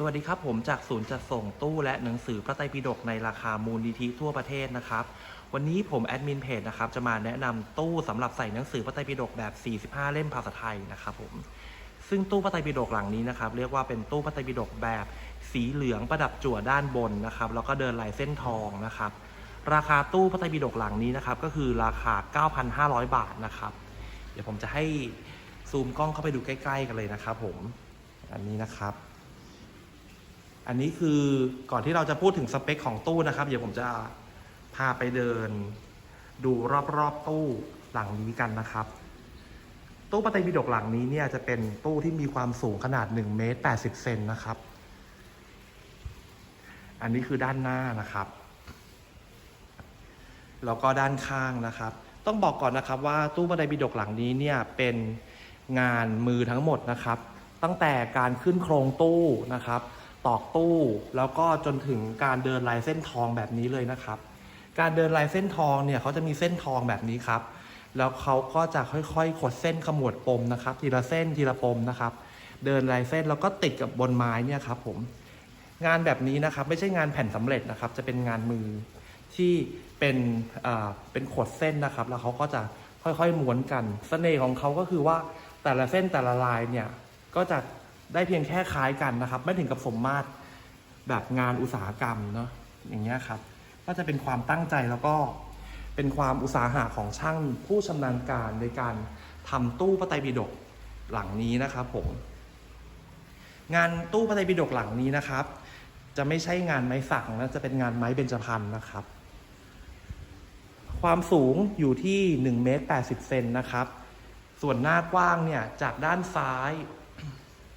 สวัสดีครับผมจากศูนย์จัดส่งตู้และหนังสือพระไตรปิฎกในราคามูลนิธิทั่วประเทศนะครับ วันนี้ผมแอดมินเพจนะครับจะมาแนะนำตู้สำหรับใส่หนังสือพระไตรปิฎกแบบ 45 เล่มภาษาไทยนะครับผมซึ่งตู้พระไตรปิฎกหลังนี้นะครับเรียกว่าเป็นตู้พระไตรปิฎกแบบสีเหลืองประดับจั่วด้านบนนะครับแล้วก็เดินลายเส้นทองนะครับ ราคาตู้พระไตรปิฎกหลังนี้นะครับก็คือราคา 9,500 บาทนะครับ เดี๋ยวผมจะให้ซูมกล้องเข้าไปดูใกล้ ๆ กันเลยนะครับผมอันนี้นะครับ อันนี้คือก่อนที่เราจะพูดถึงสเปคของตู้นะครับ เดี๋ยวผมจะพาไปเดิน ดูรอบๆตู้หลังนี้กันนะครับ ตู้ปฏิบิดกหลังนี้เนี่ยจะเป็นตู้ที่มีความสูงขนาด1เมตร80เซนนะครับ อันนี้คือด้านหน้านะครับ แล้วก็ด้านข้างนะครับ ต้องบอกก่อนนะครับว่าตู้บันไดบิดกหลังนี้เนี่ยเป็นงานมือทั้งหมดนะครับ ตั้งแต่การขึ้นโครงตู้นะครับ ตอกตู้ แล้วก็จนถึงการเดินลายเส้นทองแบบนี้เลยนะครับ การเดินลายเส้นทองเนี่ยเขาจะมีเส้นทองแบบนี้ครับ แล้วเขาก็จะค่อยๆขดเส้นขมวดปมนะครับ ทีละเส้นทีละปมนะครับ เดินลายเส้นแล้วก็ติดกับบนไม้เนี่ยครับผมงานแบบนี้นะครับไม่ใช่งานแผ่นสำเร็จนะครับ จะเป็นงานมือที่เป็นเป็นขดเส้นนะครับ แล้วเขาก็จะค่อยๆม้วนกันเสน่ห์ของเขาก็คือว่าแต่ละเส้นแต่ละลายเนี่ยก็จะ ได้เพียงแค่คล้ายกันนะครับ ไม่ถึงกับสมมาตรแบบงานอุตสาหกรรมเนาะอย่างเงี้ยครับ ก็จะเป็นความตั้งใจแล้วก็เป็นความอุตสาหะของช่างผู้ชำนาญการในการทำตู้พระไตรปิฎกหลังนี้นะครับผม งานตู้พระไตรปิฎกหลังนี้นะครับ จะไม่ใช่งานไม้สักนะจะเป็นงานไม้เบญจพรรณนะครับ ความสูงอยู่ที่1เมตร80เซนนะครับ ส่วนหน้ากว้างเนี่ยจากด้านซ้าย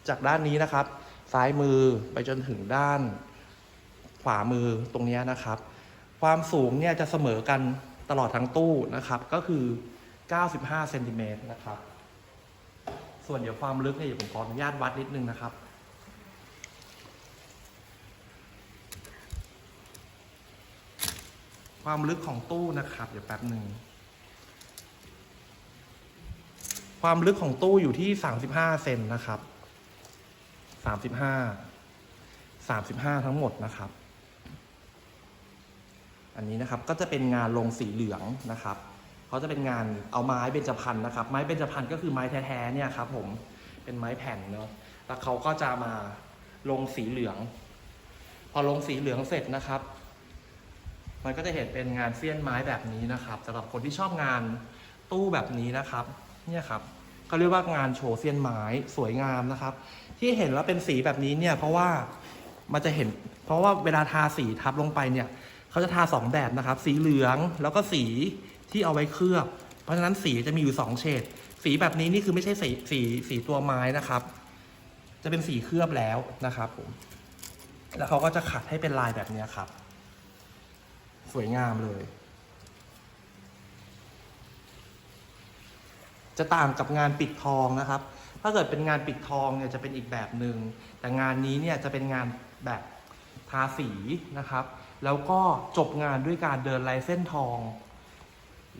จากด้านนี้นะครับ ซ้ายมือไปจนถึงด้านขวามือตรงนี้นะครับ ความสูงเนี่ยจะเสมอกันตลอดทั้งตู้นะครับ ก็คือ 95เซนติเมตรนะครับ ส่วนเดี๋ยวความลึกเนี่ยเดี๋ยวผมขออนุญาตวัดนิดนึงนะครับความลึกของตู้นะครับ เดี๋ยวแป๊บหนึ่ง ความลึกของตู้อยู่ที่ 35 เซนนะครับ 35 35ทั้งหมดนะครับ อันนี้นะครับก็จะเป็นงานลงสีเหลืองนะครับเขาจะเป็นงานเอาไม้เบญจพรรณนะครับ ไม้เบญจพรรณก็คือไม้แท้ๆเนี่ยครับ ผมเป็นไม้แผ่นเนาะแล้วเขาก็จะมาลงสีเหลือง พอลงสีเหลืองเสร็จนะครับ มันก็จะเห็นเป็นงานเสี้ยนไม้แบบนี้นะครับสำหรับคนที่ชอบงานตู้แบบนี้นะครับ เนี่ยครับ เขาเรียกว่างานโชว์เสี้ยนไม้สวยงามนะครับ ที่เห็นแล้วเป็นสีแบบนี้เนี่ยเพราะว่ามันจะเห็น เพราะว่าเวลาทาสีทับลงไปเนี่ยเขาจะทาสองแบบนะครับ สีเหลืองแล้วก็สีที่เอาไว้เคลือบ เพราะฉะนั้นสีจะมีอยู่สองเฉดสีแบบนี้นี่คือไม่ใช่สีสีสีตัวไม้นะครับ จะเป็นสีเคลือบแล้วนะครับผมแล้วเขาก็จะขัดให้เป็นลายแบบนี้ครับ สวยงามเลย จะต่างกับงานปิดทองนะครับ ถ้าเกิดเป็นงานปิดทองเนี่ยจะเป็นอีกแบบหนึ่งแต่งานนี้เนี่ยจะเป็นงานแบบทาสีนะครับ แล้วก็จบงานด้วยการเดินลายเส้นทอง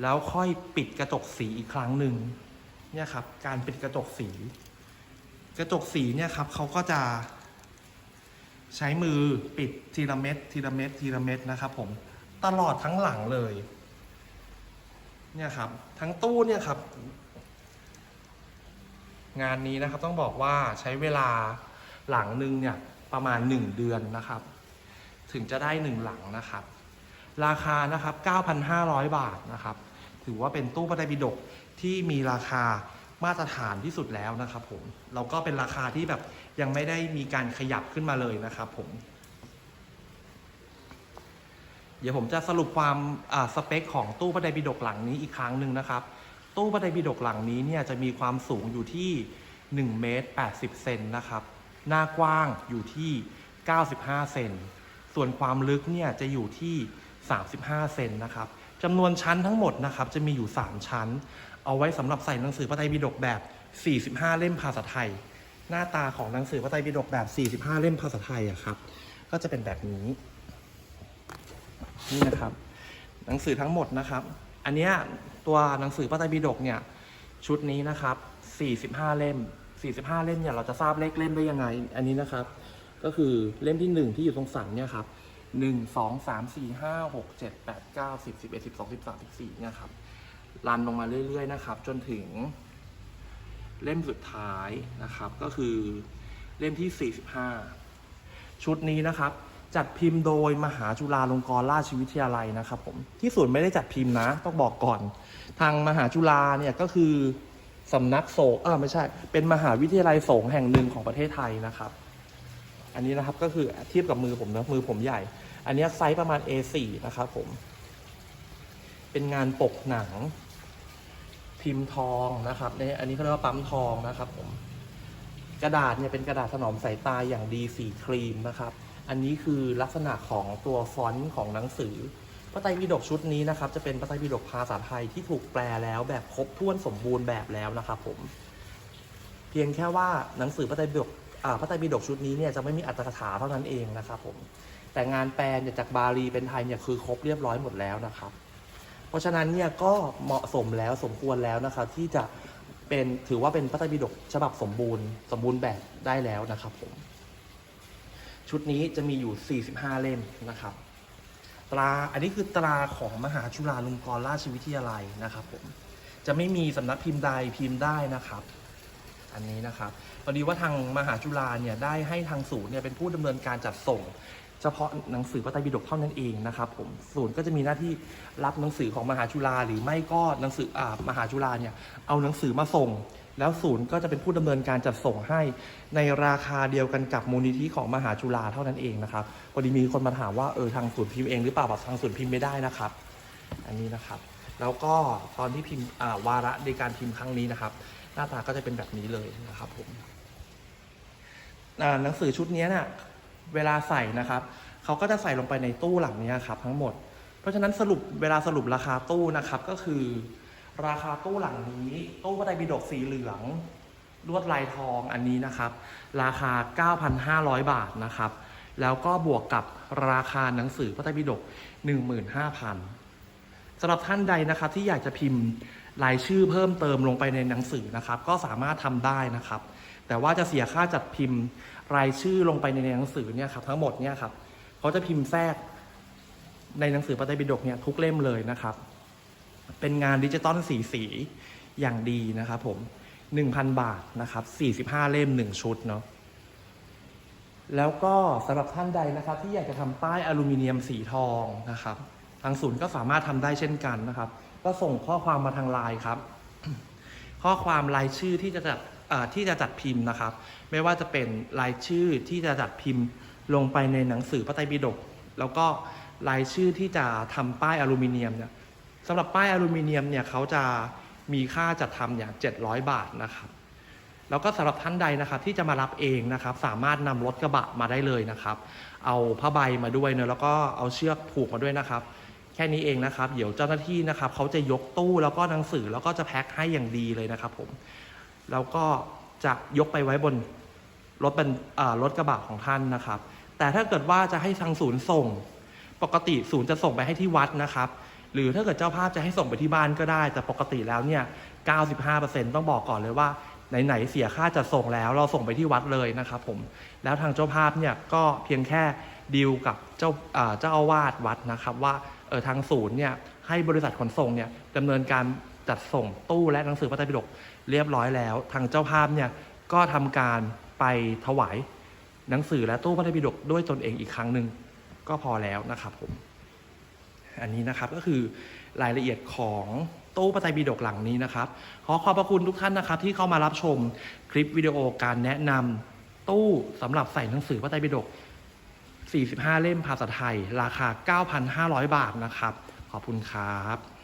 แล้วค่อยปิดกระจกสีอีกครั้งหนึ่งเนี่ยครับ การปิดกระจกสี กระจกสีเนี่ยครับเขาก็จะใช้มือปิดทีละเม็ดทีละเม็ดทีละเม็ดนะครับผมตลอดทั้งหลังเลย เนี่ยครับ ทั้งตู้เนี่ยครับ งานนี้นะครับต้องบอกว่าใช้เวลาหลังหนึ่งเนี่ยประมาณ 1 เดือนนะครับ ถึงจะได้หนึ่งหลังนะครับ ราคานะครับ 9,500 บาทนะครับ ถือว่าเป็นตู้ปฏิบิดกที่มีราคามาตรฐานที่สุดแล้วนะครับผมเราก็เป็นราคาที่แบบยังไม่ได้มีการขยับขึ้นมาเลยนะครับผม เดี๋ยวผมจะสรุปความอ่าสเปคของตู้บันไดบิดกหลังนี้อีกครั้งหนึ่งนะครับ ตู้บันไดบิดกหลังนี้เนี่ยจะมีความสูงอยู่ที่1เมตร80 เซนนะครับ หน้ากว้างอยู่ที่ 95 เซน ส่วนความลึกเนี่ยจะอยู่ที่ 35 เซนนะครับจำนวนชั้นทั้งหมดนะครับจะมีอยู่ 3 ชั้น เอาไว้สำหรับใส่หนังสือพระไตรปิฎกแบบ 45 เล่มภาษาไทย หน้าตาของหนังสือพระไตรปิฎกแบบ 45 เล่มภาษาไทยอะครับ ก็จะเป็นแบบนี้ นี่นะครับ หนังสือทั้งหมดนะครับ อันเนี้ย ตัวหนังสือพระไตรปิฎกเนี่ยชุดนี้นะครับ 45 เล่ม 45 เล่มเนี่ยเราจะทราบเลขเล่มได้ยังไง อันนี้นะครับ ก็คือเล่มที่หนึ่งที่อยู่ตรงสันเนี่ยครับหนึ่งสองสามสี่ห้าหกเจ็ดแปดเก้าสิบสิบเอ็ดสิบสองสิบสามสิบสี่เนี่ยครับรันลงมาเรื่อยๆนะครับ จนถึง เล่มสุดท้ายนะครับ ก็คือเล่มที่สี่สิบห้าชุดนี้นะครับ จัดพิมพ์โดยมหาจุฬาลงกรณราชวิทยาลัยนะครับผมที่ศูนย์ไม่ได้จัดพิมพ์นะ ต้องบอกก่อน ทางมหาจุฬาเนี่ยก็คือสำนักโสงเออไม่ใช่ เป็นมหาวิทยาลัยสงฆ์แห่งหนึ่งของประเทศไทยนะครับ อันนี้นะครับก็คือเทียบกับมือผมนะมือผมใหญ่ อันนี้ไซส์ประมาณ A4 นะครับผม เป็นงานปกหนัง พิมพ์ทองนะครับในอันนี้เขาเรียกว่าปั๊มทองนะครับผม กระดาษเนี่ยเป็นกระดาษถนอมสายตาอย่างดีสีครีมนะครับ อันนี้คือลักษณะของตัวฟอนต์ของหนังสือ พระไตรปิฎกชุดนี้นะครับ จะเป็นพระไตรปิฎกภาษาไทยที่ถูกแปลแล้วแบบครบถ้วนสมบูรณ์แบบแล้วนะครับผม เพียงแค่ว่าหนังสือพระไตรปิฎกพระไตรปิฎกชุดนี้เนี่ยจะไม่มีอัตถกถาเท่านั้นเองนะครับผม แต่งานแปลเนี่ยจากบาลีเป็นไทยเนี่ยคือครบเรียบร้อยหมดแล้วนะครับ เพราะฉะนั้นเนี่ยก็เหมาะสมแล้วสมควรแล้วนะครับ ที่จะเป็นถือว่าเป็นพระไตรปิฎกฉบับสมบูรณ์ สมบูรณ์แบบได้แล้วนะครับผม ชุดนี้จะมีอยู่ 45 เล่มนะครับ ตราอันนี้คือตราของมหาจุฬาลงกรณราชวิทยาลัยนะครับผมจะไม่มีสำนักพิมพ์ใดพิมพ์ได้นะครับ อันนี้นะครับพอดีว่าทางมหาจุฬาเนี่ยได้ให้ทางศูนย์เนี่ยเป็นผู้ดำเนินการจัดส่ง เฉพาะหนังสือพระไตรปิฎกเท่านั้นเองนะครับผมศูนย์ก็จะมีหน้าที่รับหนังสือของมหาจุฬาหรือไม่ก็หนังสืออ่ามหาจุฬาเนี่ยเอาหนังสือมาส่ง แล้วศูนย์ก็จะเป็นผู้ดำเนินการจัดส่งให้ในราคาเดียวกันกับมูลนิธิของมหาจุฬาเท่านั้นเองนะครับพอดีมีคนมาถามว่าเออทางศูนย์พิมพ์เองหรือเปล่าบอกทางศูนย์พิมพ์ไม่ได้นะครับ อันนี้นะครับ แล้วก็ตอนที่พิมพ์วาระในการพิมพ์ครั้งนี้นะครับ หน้าตาก็จะเป็นแบบนี้เลยนะครับผมหนังสือชุดนี้เนี่ยเวลาใส่นะครับเขาก็จะใส่ลงไปในตู้หลังนี้ครับทั้งหมด เพราะฉะนั้นสรุปเวลาสรุปราคาตู้นะครับก็คือ ราคาตู้หลังนี้ ตู้พระไตรปิฎกสีเหลือง ลวดลายทองอันนี้นะครับ ราคา 9,500 บาทนะครับ แล้วก็บวกกับราคาหนังสือพระไตรปิฎก15,000สำหรับท่านใดนะครับที่อยากจะพิมพ์รายชื่อเพิ่มเติมลงไปในหนังสือนะครับ ก็สามารถทำได้นะครับ แต่ว่าจะเสียค่าจัดพิมพ์รายชื่อลงไปในหนังสือเนี่ยครับทั้งหมดเนี่ยครับเขาจะพิมพ์แทรกในหนังสือพระไตรปิฎกเนี่ยทุกเล่มเลยนะครับ เป็นงานดิจิตอลสีสีอย่างดีนะครับผม 1,000 บาทนะครับ 45 เล่ม 1 ชุดเนาะแล้วก็สำหรับท่านใดนะครับ ที่อยากจะทำป้ายอลูมิเนียมสีทองนะครับ ทางศูนย์ก็สามารถทำได้เช่นกันนะครับ ก็ส่งข้อความมาทางไลน์ครับ ข้อความรายชื่อที่จะจัดที่จะจัดพิมพ์นะครับ ไม่ว่าจะเป็นรายชื่อที่จะจัดพิมพ์ลงไปในหนังสือพระไตรปิฎกแล้วก็รายชื่อที่จะทำป้ายอลูมิเนียมเนี่ย สำหรับป้ายอลูมิเนียมเนี่ยเขาจะมีค่าจัดทำอย่าง700 บาทนะครับ แล้วก็สำหรับท่านใดนะครับที่จะมารับเองนะครับ สามารถนำรถกระบะมาได้เลยนะครับ เอาผ้าใบมาด้วยเนอะแล้วก็เอาเชือกผูกมาด้วยนะครับ แค่นี้เองนะครับ เดี๋ยวเจ้าหน้าที่นะครับเขาจะยกตู้แล้วก็หนังสือแล้วก็จะแพ็คให้อย่างดีเลยนะครับผมแล้วก็จะยกไปไว้บนรถเป็นรถกระบะของท่านนะครับ แต่ถ้าเกิดว่าจะให้ทางศูนย์ส่ง ปกติศูนย์จะส่งไปให้ที่วัดนะครับ หรือถ้าเกิดเจ้าภาพจะให้ส่งไปที่บ้านก็ได้ แต่ปกติแล้วเนี่ย 95%ต้องบอกก่อนเลยว่าไหนๆเสียค่าจัดส่งแล้วเราส่งไปที่วัดเลยนะครับผมแล้วทางเจ้าภาพเนี่ยก็เพียงแค่ดีลกับเจ้าอาเจ้าอาวาสวัดนะครับว่าเออทางศูนย์เนี่ยให้บริษัทขนส่งเนี่ยดำเนินการจัดส่งตู้และหนังสือพระไตรปิฎกเรียบร้อยแล้ว ทางเจ้าภาพเนี่ยก็ทำการไปถวายหนังสือและตู้พระไตรปิฎกด้วยตนเองอีกครั้งหนึ่งก็พอแล้วนะครับผม อันนี้นะครับก็คือรายละเอียดของตู้ปไตยบิดกหลังนี้นะครับ ขอขอบพระคุณทุกท่านนะครับ ที่เข้ามารับชมคลิปวิดีโอการแนะนำตู้สำหรับใส่หนังสือพระไตรปิฎก45 เล่มภาษาไทย ราคา 9,500 บาทนะครับ ขอบคุณครับ